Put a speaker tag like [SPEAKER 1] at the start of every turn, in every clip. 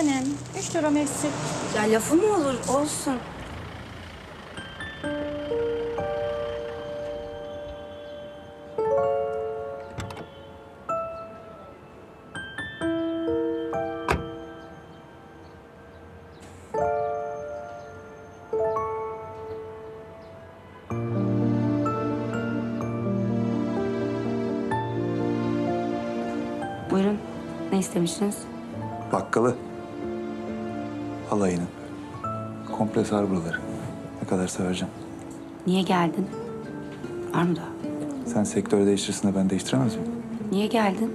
[SPEAKER 1] Annem, üç lira eksik.
[SPEAKER 2] Ya lafı mı olur? Olsun. Buyurun. Ne istemiştiniz?
[SPEAKER 3] Bakkalı. Halayının. Komple sar buraları. Ne kadar vereceğim.
[SPEAKER 2] Niye geldin? Var mı daha?
[SPEAKER 3] Sen sektör değiştirsin de ben değiştiremez miyim?
[SPEAKER 2] Niye geldin?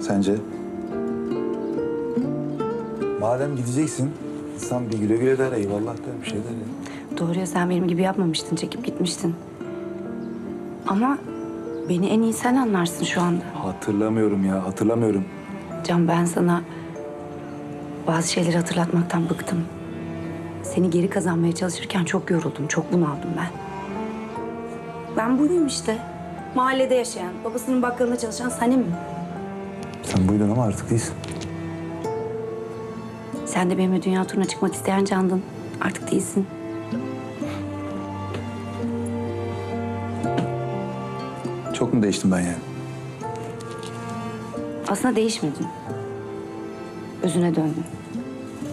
[SPEAKER 3] Sence? Madem gideceksin, insan bir güle güle der, eyvallah der, bir şey der ya.
[SPEAKER 2] Doğru ya sen benim gibi yapmamıştın, çekip gitmiştin. Ama beni en iyi sen anlarsın şu anda.
[SPEAKER 3] Hatırlamıyorum ya, hatırlamıyorum.
[SPEAKER 2] Can ben sana bazı şeyleri hatırlatmaktan bıktım. Seni geri kazanmaya çalışırken çok yoruldum, çok bunaldım ben. Ben buyum işte. Mahallede yaşayan, babasının bakkalında çalışan Sanem.
[SPEAKER 3] Sen buydun ama artık değilsin.
[SPEAKER 2] Sen de benimle dünya turuna çıkmak isteyen candın. Artık değilsin.
[SPEAKER 3] Çok mu değiştim ben yani?
[SPEAKER 2] Aslında değişmedin. Özüne döndün.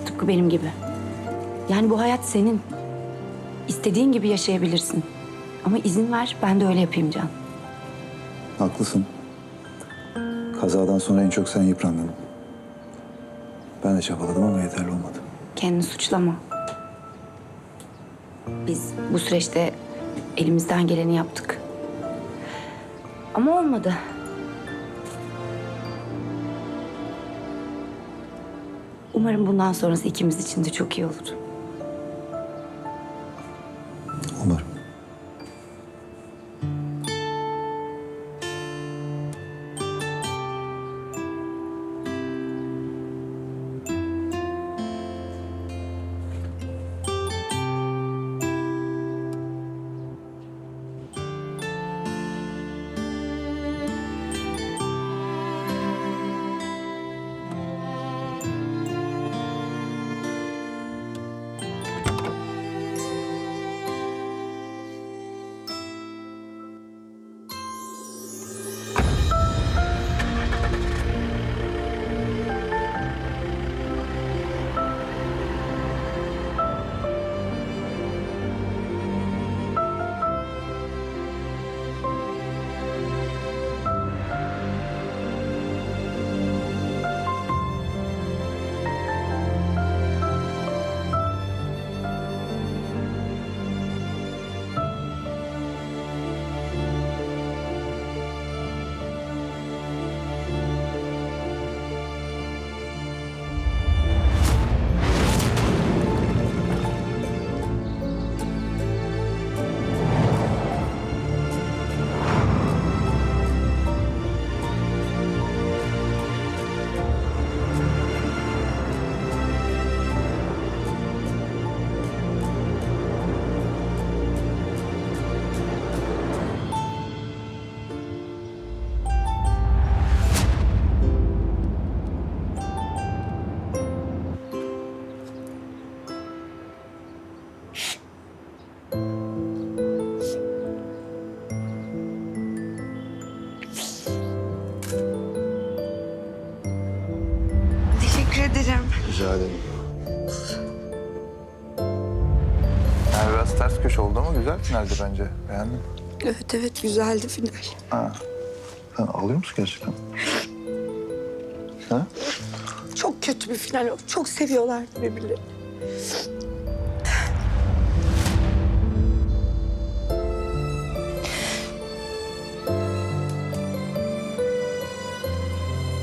[SPEAKER 2] Tıpkı benim gibi. Yani bu hayat senin. İstediğin gibi yaşayabilirsin. Ama izin ver ben de öyle yapayım Can.
[SPEAKER 3] Haklısın. Kazadan sonra en çok sen yıprandın. Ben de çabaladım ama yeterli olmadı.
[SPEAKER 2] Kendini suçlama. Biz bu süreçte elimizden geleni yaptık. Ama olmadı. Umarım bundan sonrası ikimiz için de çok iyi olur.
[SPEAKER 3] Rica ederim. Yani biraz ters köşe oldu ama güzel finaldi bence. Beğendin.
[SPEAKER 4] Evet evet güzeldi final.
[SPEAKER 3] Ha. Sen ağlıyor musun gerçekten? Ha?
[SPEAKER 4] Çok kötü bir final oldu. Çok seviyorlardı birbirlerini.